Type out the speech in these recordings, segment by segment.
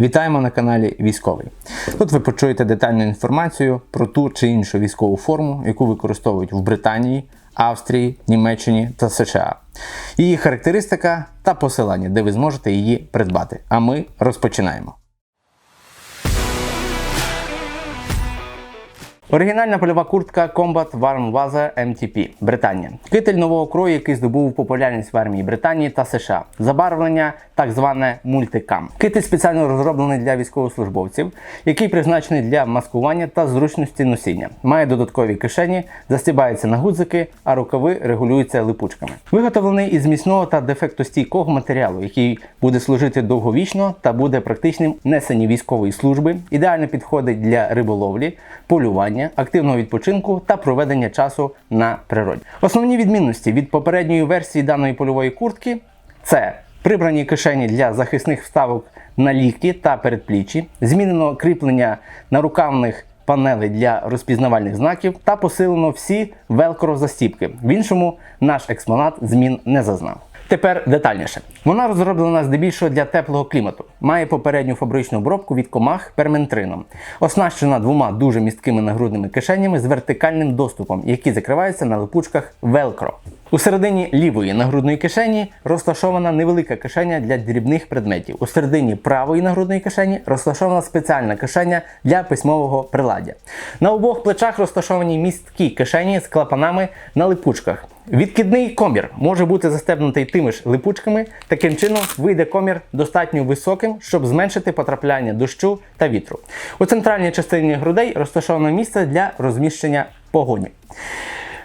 Вітаємо на каналі Військовий. Тут ви почуєте детальну інформацію про ту чи іншу військову форму, яку використовують в Британії, Австрії, Німеччині та США. Її характеристика та посилання, де ви зможете її придбати. А ми розпочинаємо. Оригінальна польова куртка Combat Warm Weather MTP Британія. Китель нового крою, який здобув популярність в армії Британії та США. Забарвлення так зване мультикам. Китель спеціально розроблений для військовослужбовців, який призначений для маскування та зручності носіння. Має додаткові кишені, застібається на гудзики, а рукави регулюються липучками. Виготовлений із міцного та дефектостійкого матеріалу, який буде служити довговічно та буде практичним несенні військової служби. Ідеально підходить для риболовлі, полювання, активного відпочинку та проведення часу на природі. Основні відмінності від попередньої версії даної польової куртки це прибрані кишені для захисних вставок на лікті та передпліччі, змінено кріплення нарукавних панелей для розпізнавальних знаків та посилено всі велкро застіпки. В іншому наш експонат змін не зазнав. Тепер детальніше. Вона розроблена здебільшого для теплого клімату. Має попередню фабричну обробку від комах перментрином. Оснащена двома дуже місткими нагрудними кишенями з вертикальним доступом, які закриваються на липучках велкро. У середині лівої нагрудної кишені розташована невелика кишеня для дрібних предметів. У середині правої нагрудної кишені розташована спеціальна кишеня для письмового приладдя. На обох плечах розташовані місткі кишені з клапанами на липучках. Відкидний комір може бути застебнутий тими ж липучками. Таким чином вийде комір достатньо високим, щоб зменшити потрапляння дощу та вітру. У центральній частині грудей розташоване місце для розміщення погонів.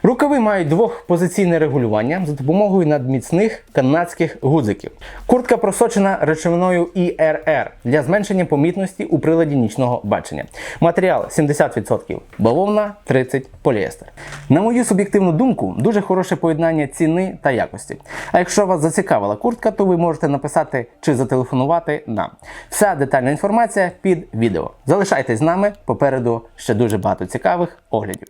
Рукави мають двохпозиційне регулювання за допомогою надміцних канадських гудзиків. Куртка просочена речовиною ІРР для зменшення помітності у приладі нічного бачення. Матеріал 70% бавовна, 30% поліестер. На мою суб'єктивну думку, дуже хороше поєднання ціни та якості. А якщо вас зацікавила куртка, то ви можете написати чи зателефонувати нам. Вся детальна інформація під відео. Залишайтесь з нами, попереду ще дуже багато цікавих оглядів.